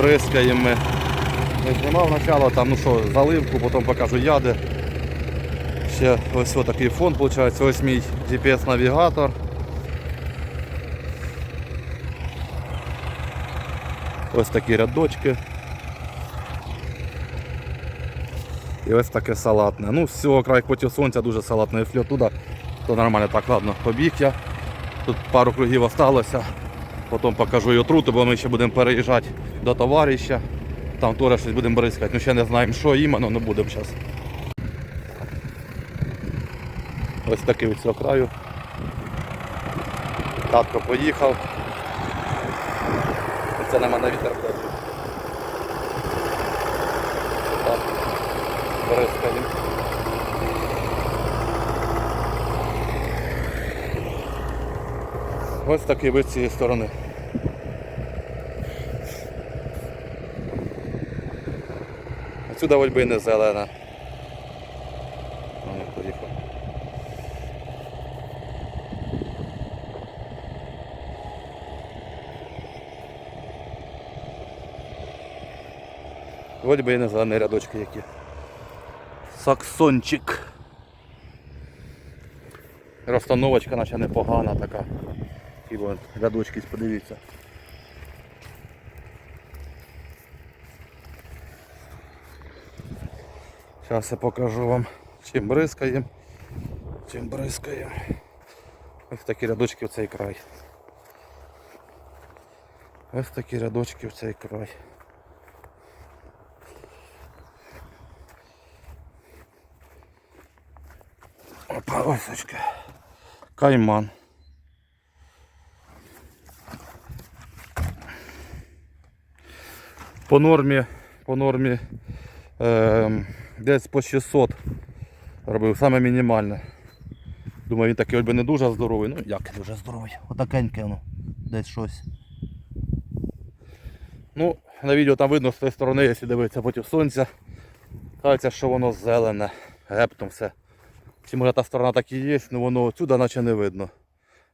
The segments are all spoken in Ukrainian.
бризкаємо ми. Знімав спочатку, там, ну що, заливку, потім покажу яди. Ще ось такий фон виходить. Ось мій GPS-навігатор. Ось такі рядочки. І ось таке салатне. Ну, з цього краю проти сонця дуже салатне фльо туди. То нормально так, ладно, побіг я. Тут пару кругів осталося. Потім покажу його труту, бо ми ще будемо переїжджати до товариша. Там теж щось будемо бризкати. Ну ще не знаємо, що іменно, не будемо зараз. Ось такий від цього краю. Татко поїхав. Це на мене вітер ходить. Так, бризкаємо. Ось такий вид з цієї сторони. Отсюда вольби не зелена. Воно поїхав. Вольби і не зелені рядочки які. Саксончик. Розстановочка наче непогана така. І вон, рядочки, подивіться. Зараз я покажу вам, чим бризкаємо. Чим бризкаємо. Ось такі рядочки в цей край. Ось такі рядочки в цей край. Опа, ось очки. Кайман. По нормі, по нормі е, десь по 600 робив, саме мінімальне. Думаю, він такий би не дуже здоровий. Ну як дуже здоровий. Отакеньке воно. Десь щось. Ну, на відео там видно з тієї сторони, якщо дивитися проти сонця. Кажеться, що воно зелене, гептом все. Чи може та сторона так і є, але воно отсюди наче не видно.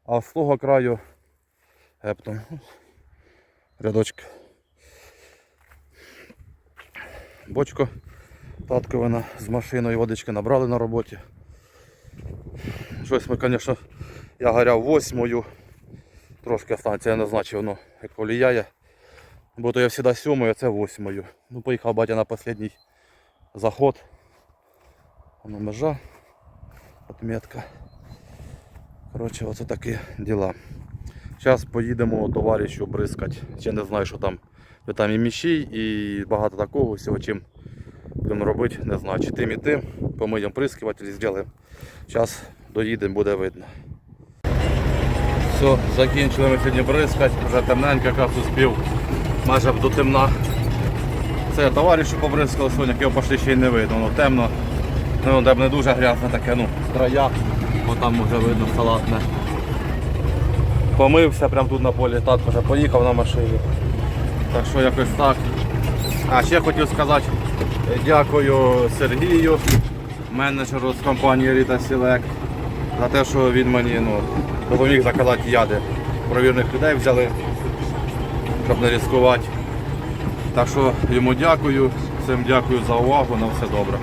А з того краю гептом. Рядочки. Бочко татковина з машиною водички набрали на роботі. Щось ми, звісно, я горяв восьмою. Трошки станція я не значив, воно як повлияє. Бо то я завжди сьомою, а це восьмою. Ну, поїхав батя на останній заход. Воно межа. Отметка. Коротше, оце такі діла. Зараз поїдемо товаришу бризкати. Ще не знаю, що там. Там і міші, і багато такого всього, чим будемо робити, не знаю. Чи тим і тим. Помиємо прискиватель, зробимо. Зараз доїдемо, буде видно. Все, закінчили ми сьогодні бризкати, вже темненько, якраз успів майже до темна. Це товаришу побризкали сьогодні, його пошли ще й не видно, воно темно. Ну, де б не дуже грязне таке, ну, края, бо там вже видно салатне. Помився прямо тут на полі, так вже поїхав на машині. Так що якось так. А ще хотів сказати дякую Сергію, менеджеру з компанії Rita Select, за те, що він мені ну, допоміг заказати яди. Провірних людей взяли, щоб не ризикувати. Так що йому дякую, всім дякую за увагу, на все добре.